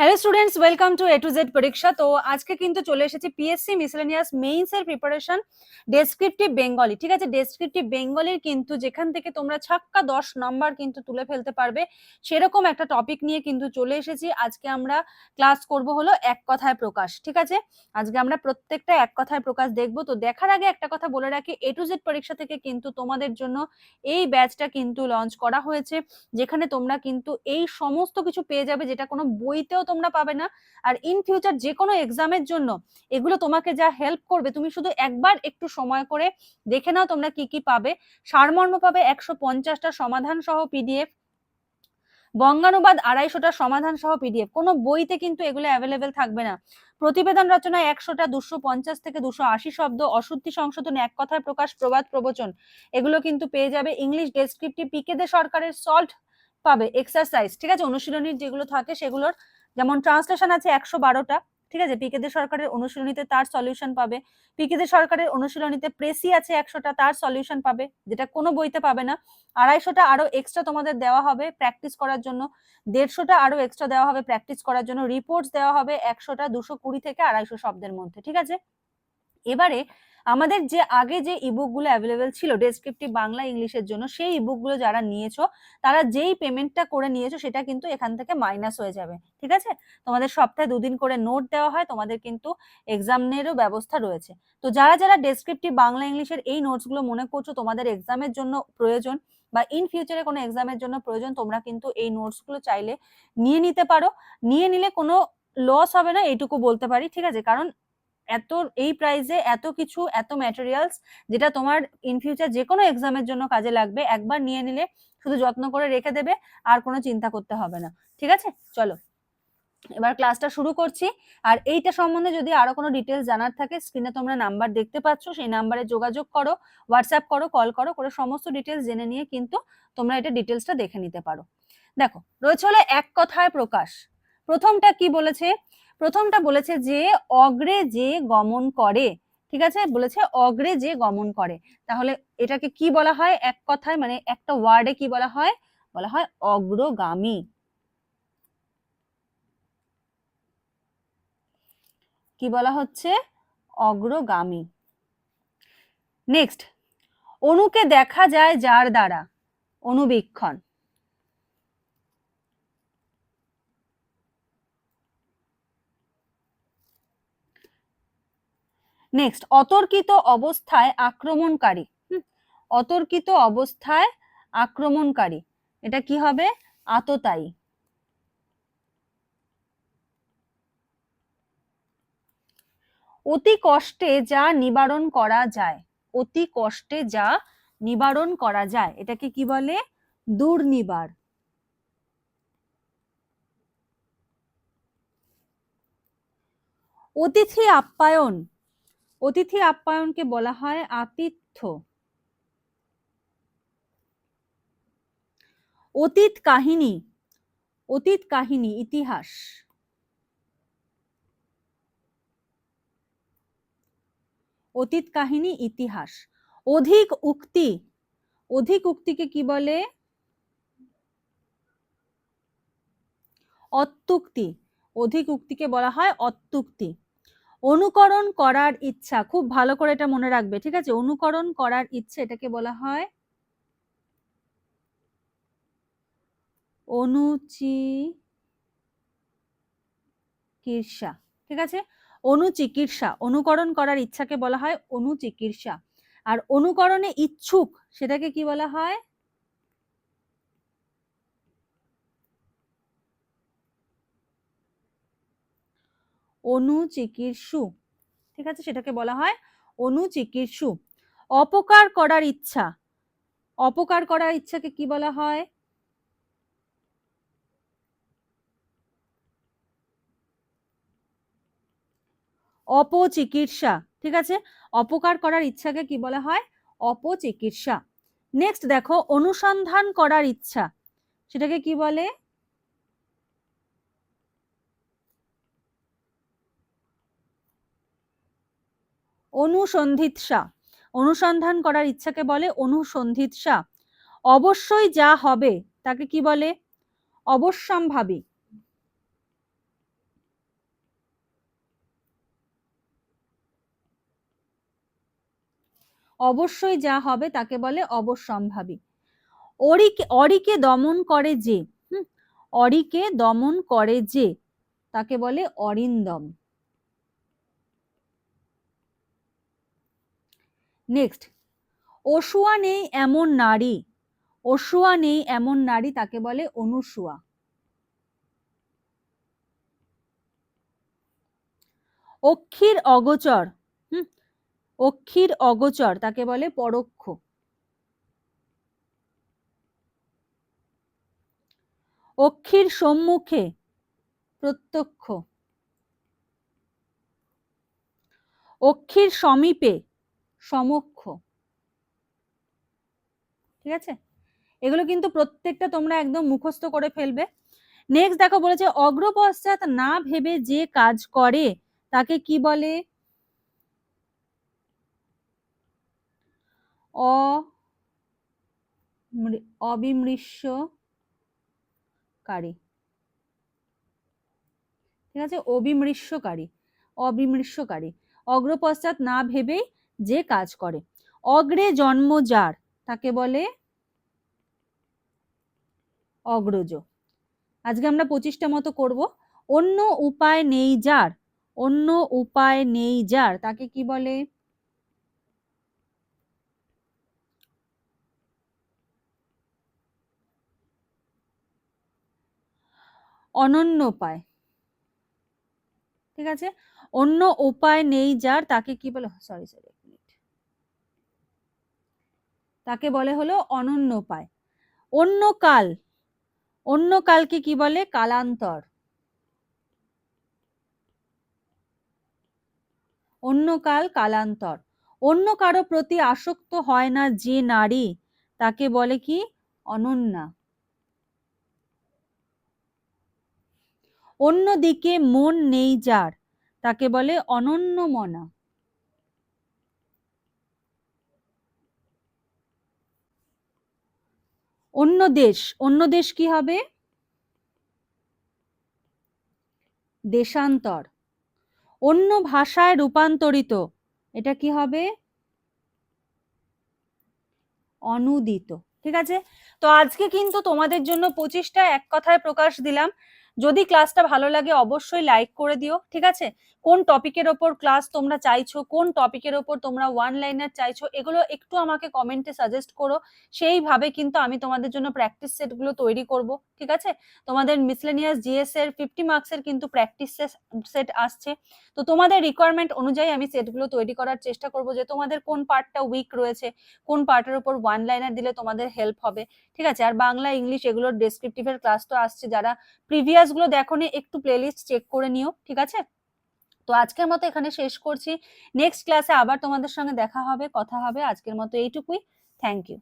Hello students welcome to A to Z পরীক্ষা তো আজকে কিন্তু চলে এসেছি পিএসসি মিসলেনিয়াস মেইনস এর প্রিপারেশন ডেসক্রিপটিভ বেঙ্গলি ঠিক আছে? ডেসক্রিপটিভ বেঙ্গলির কিন্তু যেখান থেকে তোমরা ছাক্কা দশ নাম্বার কিন্তু তুলে ফেলতে পারবে, সেরকম একটা টপিক নিয়ে কিন্তু চলে এসেছি। আজকে আমরা ক্লাস করব হলো এক কথায় প্রকাশ, ঠিক আছে? আজকে আমরা প্রত্যেকটা এক কথায় প্রকাশ দেখব। তো দেখার আগে একটা কথা বলে রাখি এ টু জেড পরীক্ষা থেকে কিন্তু তোমাদের জন্য এই ব্যাচটা কিন্তু লঞ্চ করা হয়েছে, যেখানে তোমরা কিন্তু এই সমস্ত কিছু পেয়ে যাবে, যেটা কোনো বইতেও তোমরা পাবে না। আর ইন ফিউচার যে কোনো এক্সামের জন্য এগুলো তোমাকে যা হেল্প করবে, তুমি শুধু একবার একটু সময় করে দেখে নাও তোমরা কি কি পাবে। সারমর্ম পাবে একশো পঞ্চাশটা সমাধান সহ পিডিএফ বঙ্গানুবাদ আড়াইশোটা সমাধান সহ পিডিএফ কোনো বইতে কিন্তু এগুলো অ্যাভেলেবেল থাকবে না। প্রতিবেদন রচনায় একশোটা, দুশো পঞ্চাশ থেকে দুশো আশি শব্দ, অশুদ্ধি সংশোধন, এক কথায় প্রকাশ, প্রবাদ, প্রবচন। এগুলো কিন্তু পেয়ে যাবে ইংলিশ ডেসক্রিপটিভ পিকে দে সরকারের সল্ট পাবে। এক্সারসাইজ ঠিক আছে? অনুশীলনীর যেগুলো থাকে সেগুলোর যেমন ট্রান্সলেশন আছে একশো বারোটা, ঠিক আছে? পিকেদের সরকারের অনুশীলনীতে তার সলিউশন পাবে। পিকেদের সরকারের অনুশীলনীতে প্রেসি আছে একশোটা, তার সলিউশন পাবে, যেটা কোনো বইতে পাবে না। আড়াইশোটা আরও এক্সট্রা তোমাদের দেওয়া হবে প্র্যাকটিস করার জন্য। দেড়শোটা আরও এক্সট্রা দেওয়া হবে প্র্যাকটিস করার জন্য। রিপোর্টস দেওয়া হবে একশোটা, দুশো কুড়ি থেকে আড়াইশো শব্দের মধ্যে, ঠিক আছে? এবারে আমাদের যে আগে যে ইবুকগুলো অ্যাভেলেবেল ছিল ডেসক্রিপটিভ বাংলা ইংলিশের জন্য, সেই ইবুকগুলো যারা নিয়েছো, তারা যেই পেমেন্টটা করে নিয়েছো, সেটা কিন্তু এখান থেকে মাইনাস হয়ে যাবে, ঠিক আছে? তোমাদের সপ্তাহে দুদিন করে নোট দেওয়া হয়, তোমাদের কিন্তু এক্সামেরও ব্যবস্থা রয়েছে। তো যারা যারা ডেসক্রিপটিভ বাংলা ইংলিশের এই নোটসগুলো মনে করছ, তোমাদের এক্সামের জন্য প্রয়োজন বা ইন ফিউচারে কোনো এক্সামের জন্য প্রয়োজন, তোমরা কিন্তু এই নোটসগুলো চাইলে নিয়ে নিতে পারো। নিয়ে নিলে কোনো লস হবে না, এইটুকু বলতে পারি, ঠিক আছে? কারণ এত, এই প্রাইজে এত কিছু, এত ম্যাটেরিয়ালস যেটা তোমার ইন ফিউচার যে কোনো এক্সামের জন্য কাজে লাগবে, একবার নিয়ে নিলে শুধু যত্ন করে রেখে দেবে, আর কোনো চিন্তা করতে হবে না। ঠিক আছে? চলো। এবার ক্লাসটা শুরু করছি। আর এইটা সম্বন্ধে যদি আরও কোনো ডিটেলস জানার থাকে স্ক্রিনে তোমরা নাম্বার দেখতে পাচ্ছ, সেই নাম্বারে যোগাযোগ করো হোয়াটসঅ্যাপ করো কল করো, করে সমস্ত ডিটেলস জেনে নিয়ে কিন্তু তোমরা এটা ডিটেলসটা দেখে নিতে পারো। দেখো, রয়েছে হলো এক কথায় প্রকাশ। প্রথমটা কি বলেছে? প্রথমটা বলেছে যে অগ্রে যে গমন করে, ঠিক আছে? বলেছে অগ্রে যে গমন করে। তাহলে এটাকে কি বলা হয়? এক কথায় মানে একটা ওয়ার্ডে কি বলা হয়? বলা হয় অগ্রগামী। কি বলা হচ্ছে? অগ্রগামী। নেক্সট অনুকে দেখা যায় যার দ্বারা, অনুবীক্ষণ। নেক্সট অতর্কিত অবস্থায় আক্রমণকারী। অতর্কিত অবস্থায় আক্রমণকারী। এটা কি হবে? আততায়ী। অতি কষ্টে যা নিবারণ করা যায়, অতি কষ্টে যা নিবারণ করা যায়, এটাকে কি বলে? দুর্নিবার। অতিথি আপ্যায়ন। অতিথি আপ্যায়নকে বলা হয় আতিথ্য। অতীত কাহিনী অতীত কাহিনী, ইতিহাস। অতীত কাহিনী, ইতিহাস। অধিক উক্তি, অধিক উক্তিকে কি বলে? অত্যুক্তি। অধিক উক্তিকে বলা হয় অত্যুক্তি। অনুকরণ করার ইচ্ছা, খুব ভালো করে এটা মনে রাখবে, ঠিক আছে? অনুকরণ করার ইচ্ছে এটাকে বলা হয় অনুচি অনুচিকিৎসা, ঠিক আছে? অনুচিকিৎসা, অনুকরণ করার ইচ্ছাকে বলা হয় অনুচিকিৎসা। আর অনুকরণে ইচ্ছুক, সেটাকে কি বলা হয়? অনুচিকিৎসু। ঠিক আছে, সেটাকে বলা হয় অনুচিকিৎসু। অপকার করার ইচ্ছা। অপকার করার ইচ্ছাকে কি বলা হয়? অপচিকিৎসা। ঠিক আছে, অপকার করার ইচ্ছাকে কি বলা হয়? অপচিকিৎসা। নেক্সট দেখো, অনুসন্ধান করার ইচ্ছা। সেটাকে কি বলে? অনুসন্ধিৎসা অনুসন্ধান করার ইচ্ছাকে বলে অনুসন্ধিৎসা অবশ্যই যা হবে তাকে কি বলে? অবশ্যম্ভাবী অবশ্যই যা হবে তাকে বলে অবশ্যম্ভাবী অরিকে অরিকে দমন করে যে অরিকে দমন করে যে, তাকে বলে অরিন্দম। নেক্সট অসুয়া নেই এমন নারী। অসুয়া নেই এমন নারী তাকে বলে অনুসুয়া। অক্ষীর অগোচর। হুম? অক্ষীর অগোচর তাকে বলে পরোক্ষ। অক্ষীর সম্মুখে প্রত্যক্ষ। অক্ষীর সমীপে সমক্ষ। ঠিক আছে? এগুলো কিন্তু প্রত্যেকটা তোমরা একদম মুখস্থ করে ফেলবে। নেক্সট দেখো বলেছে, অগ্রপশ্চাৎ না ভেবে যে কাজ করে, তাকে কি বলে? অ অবিমৃষ্যকারী। ঠিক আছে? অবিমৃষ্যকারী। অবিমৃষ্যকারী। অগ্রপশ্চাৎ না ভেবেই যে কাজ করে। অগ্রে জন্ম যার, তাকে বলে অগ্রজ। আজকে আমরা পঁচিশটা মতো করব। অন্য উপায় নেই যার, অন্য উপায় নেই যার, তাকে কি বলে? অনন্য উপায়। ঠিক আছে? অন্য উপায় নেই যার, তাকে কি বলে? Sorry sorry. তাকে বলে হলো অনন্য উপায় অন্য কাল, অন্য কালকে কি বলে? কালান্তর। অন্য কাল কালান্তর। অন্য কারও প্রতি আসক্ত হয় না যে নারী, তাকে বলে কি? অনন্যা। অন্যদিকে মন নেই যার, তাকে বলে অনন্য মনা অন্য দেশ অন্য দেশ কি হবে? দেশান্তর। অন্য ভাষায় রূপান্তরিত, এটা কি হবে? অনুদিত। ঠিক আছে? তো আজকে কিন্তু তোমাদের জন্য পঁচিশটা এক কথায় প্রকাশ দিলাম। যদি ক্লাসটা ভালো লাগে অবশ্যই লাইক করে দিও, ঠিক আছে? কোন টপিকের ওপর ক্লাস তোমরা চাইছো, কোন টপিকের ওপর তোমরা ওয়ান লাইনার চাইছো, এগুলো একটু আমাকে কমেন্টে সাজেস্ট করো। সেইভাবে কিন্তু আমি তোমাদের জন্য প্র্যাকটিস সেটগুলো তৈরি করব। ঠিক আছে? তোমাদের মিসলেনিয়াস জিএস এর ফিফটি মার্কসের কিন্তু প্র্যাকটিস সেট আসছে। তো তোমাদের রিকোয়ারমেন্ট অনুযায়ী আমি সেটগুলো তৈরি করার চেষ্টা করব যে তোমাদের কোন পার্টটা উইক রয়েছে, কোন পার্টের উপর ওয়ান লাইনার দিলে তোমাদের হেল্প হবে। ঠিক আছে? আর বাংলা ইংলিশ এগুলোর ডেসক্রিপটিভের ক্লাস তো আসছে। যারা প্রিভিয়াসগুলো দেখো একটু প্লেলিস্ট চেক করে নিও, ঠিক আছে? তো আজকের মতো এখানে শেষ করছি। নেক্সট ক্লাসে আবার তোমাদের সঙ্গে দেখা হবে, কথা হবে। আজকের মতো এইটুকুই। Thank you